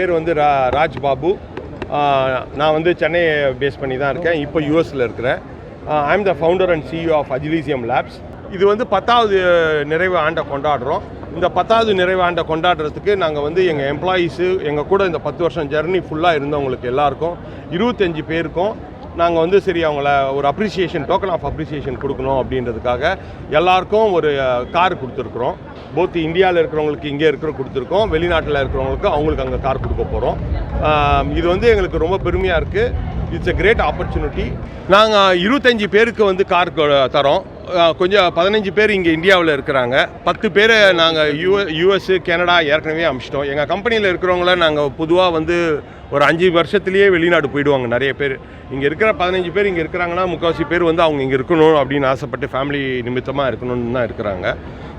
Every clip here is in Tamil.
பேர் வந்து ரா ராஜ் பாபு. நான் வந்து சென்னை பேஸ் பண்ணி தான் இருக்கேன். இப்போ யூஎஸில் இருக்கிறேன். I am the founder and CEO of Agilisium labs இது வந்து பத்தாவது நிறைவு ஆண்டை கொண்டாடுறோம். இந்த பத்தாவது நிறைவு ஆண்டை கொண்டாடுறதுக்கு நாங்கள் வந்து எங்கள் எம்ப்ளாயீஸு எங்கள் கூட இந்த பத்து வருஷம் ஜெர்னி ஃபுல்லாக இருந்தவங்களுக்கு எல்லாருக்கும் இருபத்தஞ்சி பேருக்கும் நாங்கள் வந்து சரி அவங்கள ஒரு அப்ரிசியேஷன் டோக்கன் ஆஃப் அப்ரிசியேஷன் கொடுக்கணும் அப்படின்றதுக்காக எல்லாருக்கும் ஒரு கார் கொடுத்துருக்குறோம். போத் இந்தியாவில் இருக்கிறவங்களுக்கு இங்கே இருக்கிற கொடுத்துருக்கோம். வெளிநாட்டில் இருக்கிறவங்களுக்கு அவங்களுக்கு அங்கே கார் கொடுக்க போகிறோம் இது வந்து எங்களுக்கு ரொம்ப பெருமையாக இருக்குது இட்ஸ் எ கிரேட் ஆப்பர்ச்சுனிட்டி நாங்கள் இருபத்தஞ்சி பேருக்கு வந்து கார் தரோம். கொஞ்சம் பதினஞ்சு பேர் இங்கே இந்தியாவில் இருக்கிறாங்க. பத்து பேரை நாங்கள் யூ யூஎஸ்ஸு கனடா ஏற்கனவே அமிச்சிட்டோம். எங்கள் கம்பெனியில் இருக்கிறவங்கள நாங்கள் பொதுவாக வந்து ஒரு அஞ்சு வருஷத்துலேயே வெளிநாடு போயிடுவாங்க நிறைய பேர். இங்கே இருக்கிற பதினஞ்சு பேர் இங்கே இருக்கிறாங்கன்னா முக்கால்வாசி பேர் வந்து அவங்க இங்கே இருக்கணும் அப்படின்னு ஆசைப்பட்டு ஃபேமிலி நிமித்தமாக இருக்கணும்னு தான் இருக்கிறாங்க.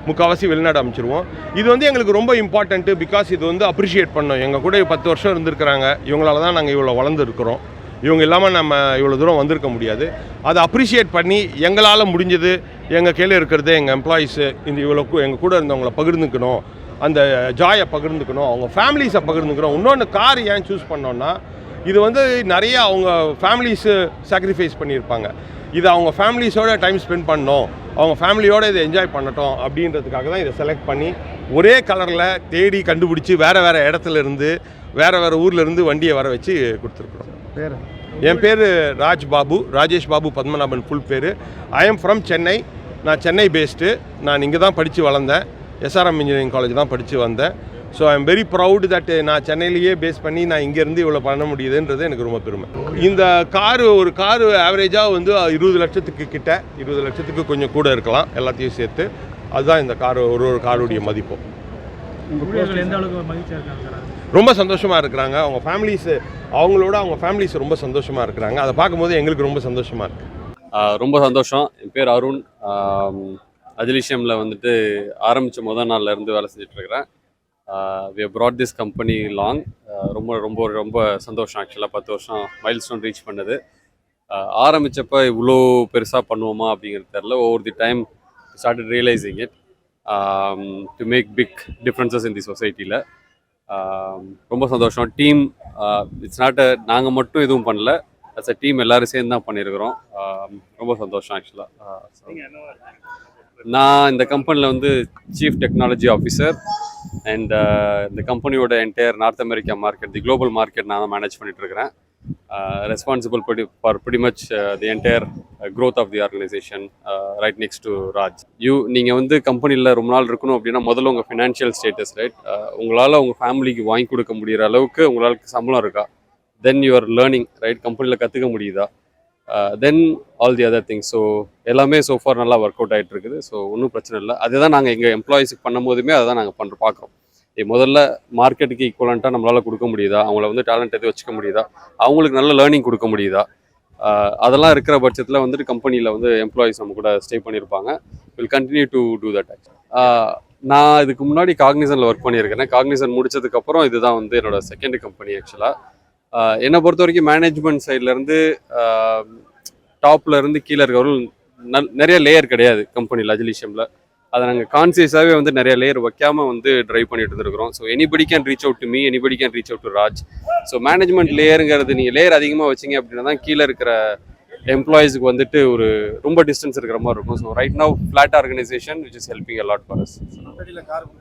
முக்கால்வாசி வெளிநாடு அமைச்சிருவோம். இது வந்து எங்களுக்கு ரொம்ப இம்பார்ட்டண்ட்டு பிகாஸ் இது வந்து அப்ரிஷியேட் பண்ணோம். எங்கள் கூட பத்து வருஷம் இருந்திருக்கிறாங்க. இவங்களால தான் நாங்கள் இவ்வளோ வளர்ந்துருக்குறோம். இவங்க இல்லாமல் நம்ம இவ்வளோ தூரம் வந்திருக்க முடியாது. அதை அப்ரிஷியேட் பண்ணி எங்களால் முடிஞ்சது எங்கள் கீழே இருக்கிறது எங்கள் எம்ப்ளாயீஸு இந்த இவ்வளோ எங்கள் கூட இருந்தவங்கள பகிர்ந்துக்கணும். அந்த ஜாயை பகிர்ந்துக்கணும். அவங்க ஃபேமிலிஸை பகிர்ந்துக்கணும். இன்னொன்று கார் ஏன் சூஸ் பண்ணோன்னா இது வந்து நிறைய அவங்க ஃபேமிலிஸு சாக்ரிஃபைஸ் பண்ணியிருப்பாங்க. இது அவங்க ஃபேமிலிஸோட டைம் ஸ்பெண்ட் பண்ணணும் அவங்க ஃபேமிலியோடு இதை என்ஜாய் பண்ணட்டும் அப்படின்றதுக்காக தான் இதை செலக்ட் பண்ணி ஒரே கலரில் தேடி கண்டுபிடிச்சி வேறு வேறு இடத்துல இருந்து வேறு வேறு ஊர்லேருந்து வண்டியை வர வச்சு கொடுத்துருக்குறோம். பேர்? என் பேர் ராஜ் பாபு ராஜேஷ் பாபு பத்மநாபன் ஃபுல் பேர். ஐ எம் ஃப்ரம் சென்னை நான் சென்னை பேஸ்டு நான் இங்கே தான் படித்து வளர்ந்தேன். எஸ்ஆர்எம் இன்ஜினியரிங் காலேஜ் தான் படித்து வந்தேன். So I am very proud that நான் சென்னையிலேயே பேஸ் பண்ணி நான் இங்கேருந்து இவ்வளோ பண்ண முடியுதுன்றது எனக்கு ரொம்ப பெருமை. இந்த காரு ஒரு காரு ஆவரேஜாக வந்து இருபது லட்சத்துக்கு கிட்ட இருபது லட்சத்துக்கு கொஞ்சம் கூட இருக்கலாம் எல்லாத்தையும் சேர்த்து. அதுதான் இந்த கார் ஒரு ஒரு காருடைய மதிப்பு. ரொம்ப சந்தோஷமாக இருக்கிறாங்க. அவங்க ஃபேமிலிஸ் அவங்களோட அவங்க ஃபேமிலிஸ் ரொம்ப சந்தோஷமாக இருக்கிறாங்க. அதை பார்க்கும்போது எங்களுக்கு ரொம்ப சந்தோஷமாக இருக்குது ரொம்ப சந்தோஷம். என் பேர் அருண். அஜிலிஷியமில் வந்துட்டு ஆரம்பித்த முதல் நாள்லேருந்து வேலை செஞ்சிட்ருக்கிறேன் we brought this company long ரொம்ப ரொம்ப ரொம்ப சந்தோஷம். ஆக்சுவலாக பத்து வருஷம் மைல் ஸ்டோன் ரீச் பண்ணது ஆரம்பித்தப்போ இவ்வளோ பெருசாக பண்ணுவோமா அப்படிங்கிறது தெரில over the time started realising it to make big differences in the சொசைட்டியில் ரொம்ப சந்தோஷம். டீம் இட்ஸ் நாட் நாங்கள் மட்டும் எதுவும் பண்ணல. அஸ் அ டீம் எல்லாரும் சேர்ந்து தான் பண்ணியிருக்கிறோம். ரொம்ப சந்தோஷம் ஆக்சுவலாக நான் இந்த கம்பெனியில் வந்து சீஃப் டெக்னாலஜி ஆஃபீஸர் அண்ட் இந்த கம்பெனியோட entire North America market the global market நான் தான் மேனேஜ் பண்ணிட்டு இருக்கிறேன். ரெஸ்பான்சிபிள் படி for pretty much the entire growth of the organisation right next to Raj you நீங்கள் வந்து கம்பெனியில் ரொம்ப நாள் இருக்கணும் அப்படின்னா முதல்ல உங்கள் ஃபினான்ஷியல் ஸ்டேட்டஸ் ரைட் uh, உங்களால் உங்கள் ஃபேமிலிக்கு வாங்கி கொடுக்க முடிகிற அளவுக்கு உங்களால் சம்பளம் இருக்கா? தென் யூஆர் லேர்னிங் ரைட் கம்பெனியில் கற்றுக்க முடியுதா? Then all the other things so எல்லாமே so நல்லா ஒர்க் அவுட் ஆகிட்டு இருக்குது. ஸோ ஒன்றும் பிரச்சனை இல்லை. அதுதான் நாங்கள் எங்கள் எம்ப்ளாயிஸுக்கு பண்ணும் போதுமே அதை தான் நாங்கள் பண்ணுற பார்க்குறோம் முதல்ல மார்க்கெட்டுக்கு ஈக்குவலண்ட்டாக நம்மளால் கொடுக்க முடியுதா? அவங்கள வந்து டேலண்ட் எதுவும் வச்சுக்க முடியுதா? அவங்களுக்கு நல்ல லேர்னிங் கொடுக்க முடியுதா? அதெல்லாம் இருக்கிற பட்சத்தில் வந்துட்டு கம்பெனியில் வந்து எம்ப்ளாயிஸ் நம்ம கூட ஸ்டே பண்ணியிருப்பாங்க will continue to do that நான் இதுக்கு முன்னாடி காக்னிசனில் ஒர்க் பண்ணியிருக்கிறேன் காக்னிசன் முடிச்சதுக்கப்புறம் இதுதான் வந்து என்னோட செகண்ட் கம்பெனி ஆக்சுவலாக என்னை பொறுத்த வரைக்கும் மேனேஜ்மெண்ட் சைட்லேருந்து டாப்லேருந்து கீழே இருக்கிறவர்கள் நல் நிறைய லேயர் கிடையாது கம்பெனியில் அஜிலிஷியமில் அதை நாங்கள் கான்சியஸாகவே வந்து நிறைய லேயர் வைக்காம வந்து ட்ரைவ் பண்ணிட்டு இருந்திருக்கிறோம். So anybody can reach out to me anybody can reach out to Raj so management லேயருங்கிறது நீங்கள் லேயர் அதிகமாக வச்சீங்க அப்படின்னா தான் கீழே இருக்கிற எம்ப்ளாயிஸ்க்கு வந்துட்டு ஒரு ரொம்ப டிஸ்டன்ஸ் இருக்கிற மாதிரி இருக்கும். So right now flat organisation which is helping a lot for us